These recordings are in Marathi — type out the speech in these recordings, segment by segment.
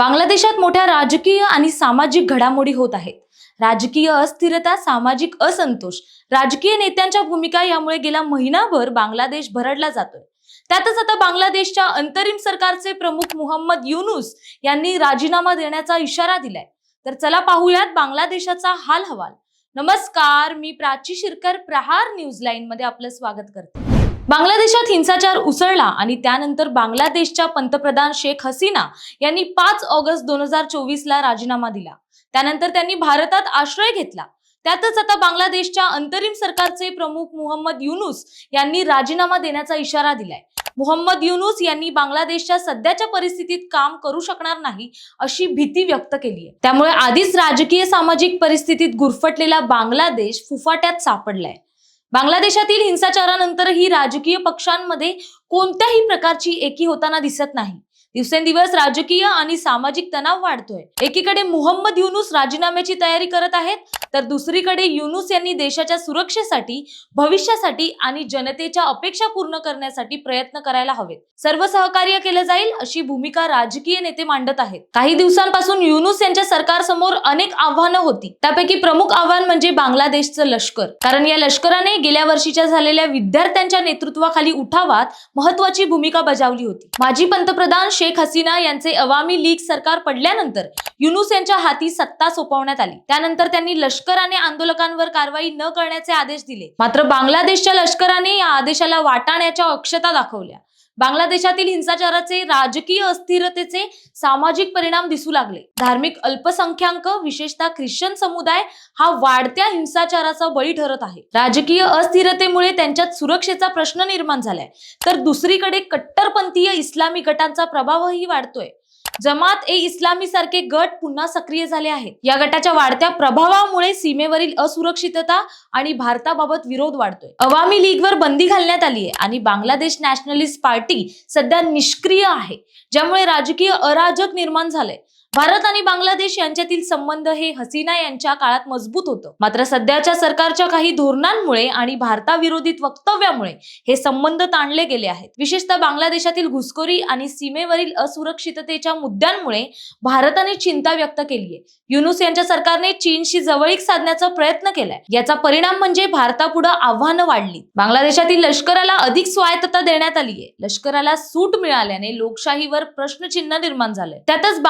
बांगलादेशात मोठ्या राजकीय आणि सामाजिक घडामोडी होत आहेत. राजकीय अस्थिरता सामाजिक असंतोष राजकीय नेत्यांच्या भूमिका यामुळे गेला महिनाभर बांगलादेश भरडला जातोय. त्यातच आता बांगलादेशच्या अंतरिम सरकारचे प्रमुख मुहम्मद युनुस यांनी राजीनामा देण्याचा इशारा दिलाय. तर चला पाहूयात बांगलादेशाचा हाल हवाल नमस्कार मी प्राची शिरकर प्रहार न्यूज लाईन मध्ये आपलं स्वागत करते. बांगलादेशात हिंसाचार उसळला आणि त्यानंतर बांगलादेशच्या पंतप्रधान शेख हसीना यांनी पाच ऑगस्ट दोन हजार चोवीस ला राजीनामा दिला. त्यानंतर त्यांनी भारतात आश्रय घेतला. त्यातच आता बांगलादेशच्या अंतरिम सरकारचे प्रमुख मुहम्मद युनुस यांनी राजीनामा देण्याचा इशारा दिलाय. मुहम्मद युनुस यांनी बांगलादेशच्या सध्याच्या परिस्थितीत काम करू शकणार नाही अशी भीती व्यक्त केली आहे. त्यामुळे आधीच राजकीय सामाजिक परिस्थितीत गुरफटलेला बांगलादेश फुफाट्यात सापडलाय. बांगलादेशातील हिंसाचारानंतरही राजकीय पक्षांमध्ये कोणत्याही प्रकारची एकी होताना दिसत नाही. दिवसेंदिवस राजकीय आणि सामाजिक तणाव वाढतोय. एकीकडे मुहम्मद युनुस राजीनाम्याची तयारी करत आहेत तर दुसरीकडे युनुस यांनी देशाच्या सुरक्षेसाठी भविष्यासाठी आणि जनतेच्या अपेक्षा पूर्ण करण्यासाठी प्रयत्न करायला हवेत. सर्व सहकार्य केलं जाईल अशी भूमिका राजकीय नेते मांडत आहेत. काही दिवसांपासून युनुस यांच्या सरकारसमोर अनेक आव्हानं होती. त्यापैकी प्रमुख आव्हान म्हणजे बांगलादेशचं लष्कर. कारण या लष्कराने गेल्या वर्षीच्या झालेल्या विद्यार्थ्यांच्या नेतृत्वाखाली उठावात महत्वाची भूमिका बजावली होती. माजी पंतप्रधान शेख हसीना यांचे अवामी लीग सरकार पडल्यानंतर युनुस यांच्या हाती सत्ता सोपवण्यात आली. त्यानंतर त्यांनी लष्कराने आंदोलकांवर कारवाई न करण्याचे आदेश दिले. मात्र बांगलादेशच्या लष्कराने या आदेशाला वाटाण्याच्या अक्षता दाखवल्या. बांगलादेशातील हिंसाचाराचे राजकीय अस्थिरतेचे सामाजिक परिणाम दिसू लागले. धार्मिक अल्पसंख्याक विशेषतः ख्रिश्चन समुदाय हा वाढत्या हिंसाचाराचा बळी ठरत आहे. राजकीय अस्थिरतेमुळे त्यांच्यात सुरक्षेचा प्रश्न निर्माण झालाय. तर दुसरीकडे कट्टरपंथीय इस्लामी गटांचा प्रभावही वाढतोय. जमात ए इस्लामी सारखे गट पुन्हा सक्रिय झाले आहेत. या गटाच्या वाढत्या प्रभावामुळे सीमेवरील असुरक्षितता आणि भारताबाबत विरोध वाढतोय. अवामी लीगवर बंदी घालण्यात आली आहे आणि बांगलादेश नॅशनलिस्ट पार्टी सध्या निष्क्रिय आहे ज्यामुळे राजकीय अराजक निर्माण झालंय. भारत आणि बांगलादेश यांच्यातील संबंध हे हसीना यांच्या काळात मजबूत होतं. मात्र सध्याच्या सरकारच्या काही धोरणांमुळे आणि भारताविरोधित वक्तव्यामुळे हे संबंध ताणले गेले आहेत. विशेषतः बांगलादेशातील घुसखोरी आणि सीमेवरील असुरक्षिततेच्या मुद्द्यांमुळे भारताने चिंता व्यक्त केली आहे युनुस यांच्या सरकारने चीनशी जवळीक साधण्याचा प्रयत्न केलाय. याचा परिणाम म्हणजे भारतापुढे आव्हानं वाढली बांगलादेशातील लष्कराला अधिक स्वायत्तता देण्यात आली आहे लष्कराला सूट मिळाल्याने लोकशाहीवर प्रश्नचिन्ह निर्माण झालंय. त्यातच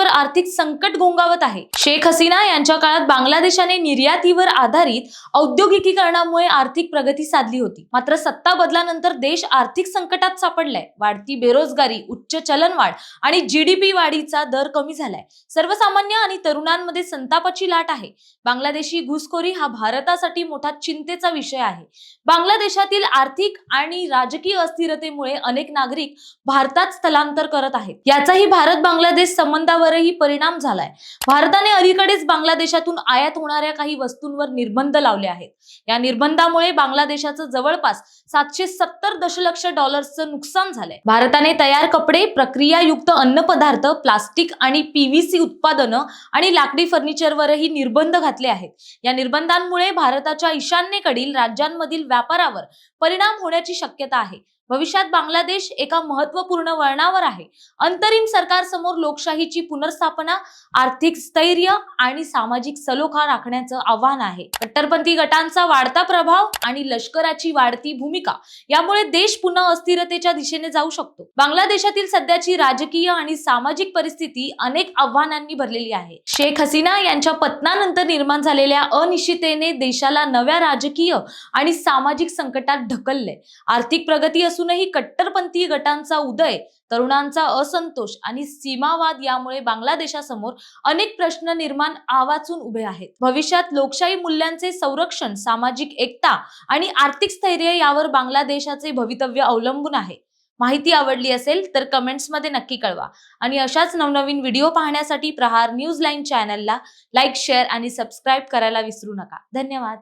बांगलादेशवर आर्थिक संकट घोंगावत आहे. शेख हसीना यांच्या काळात बांगलादेशाने निर्यातीवर आधारित औद्योगिकीकरणामुळे आर्थिक प्रगती साधली होती. मात्र सत्ता बदलानंतर देश आर्थिक संकटात सापडलाय. वाढती बेरोजगारी उच्च चलनवाढ आणि जीडीपी वाढीचा दर कमी झालाय. सर्वसामान्य आणि तरुणांमध्ये संतापाची लाट आहे. बांगलादेशी घुसखोरी हा भारतासाठी मोठा चिंतेचा विषय आहे. बांगलादेशातील आर्थिक आणि राजकीय अस्थिरतेमुळे अनेक नागरिक भारतात स्थलांतर करत आहेत. याचाही भारत बांगलादेश संबंधावरही परिणाम झालाय. भारताने अलीकडेच बांगलादेशातून आयात होणाऱ्या काही वस्तूंवर निर्बंध लावले आहेत. या निर्बंधामुळे बांगलादेशाचं जवळपास सातशे सत्तर दशलक्ष डॉलर्सचं नुकसान झालंय. भारताने तयार कपडे प्रक्रियायुक्त अन्नपदार्थ प्लास्टिक आणि पीव्हीसी उत्पादनं आणि लाकडी फर्निचरवरही निर्बंध घातले आहेत. या निर्बंधांमुळे भारताच्या ईशान्येकडील राज्यांमधील व्यापारावर परिणाम होण्याची शक्यता आहे. भविष्यात बांगलादेश एका महत्त्वपूर्ण वळणावर आहे. अंतरिम सरकारसमोर लोकशाहीची पुनर्स्थापना आर्थिक स्थैर्य आणि सामाजिक सलोखा राखण्याचं आव्हान आहे. कट्टरपंथी गटांचा वाढता प्रभाव आणि लष्कराची वाढती भूमिका यामुळे देश पुन्हा अस्थिरतेच्या दिशेने जाऊ शकतो. बांगलादेशातील सध्याची राजकीय आणि सामाजिक परिस्थिती अनेक आव्हानांनी भरलेली आहे. शेख हसीना यांच्या पतनानंतर निर्माण झालेल्या अनिश्चितेने देशाला नव्या राजकीय आणि सामाजिक संकटात ढकलले आर्थिक प्रगती असूनही कट्टरपंथी गटांचा उदय तरुणांचा असंतोष आणि सीमावाद यामुळे बांगलादेशासमोर अनेक प्रश्न निर्माण आवाचून उभे आहेत. भविष्यात लोकशाही मूल्यांचे संरक्षण सामाजिक एकता आणि आर्थिक स्थैर्य यावर बांगलादेशाचे भवितव्य अवलंबून आहे. माहिती आवडली असेल तर कमेंट्समध्ये नक्की कळवा. आणि अशाच नवनवीन व्हिडिओ पाहण्यासाठी प्रहार न्यूज लाईन चॅनलला लाईक शेअर आणि सबस्क्राईब करायला विसरू नका. धन्यवाद.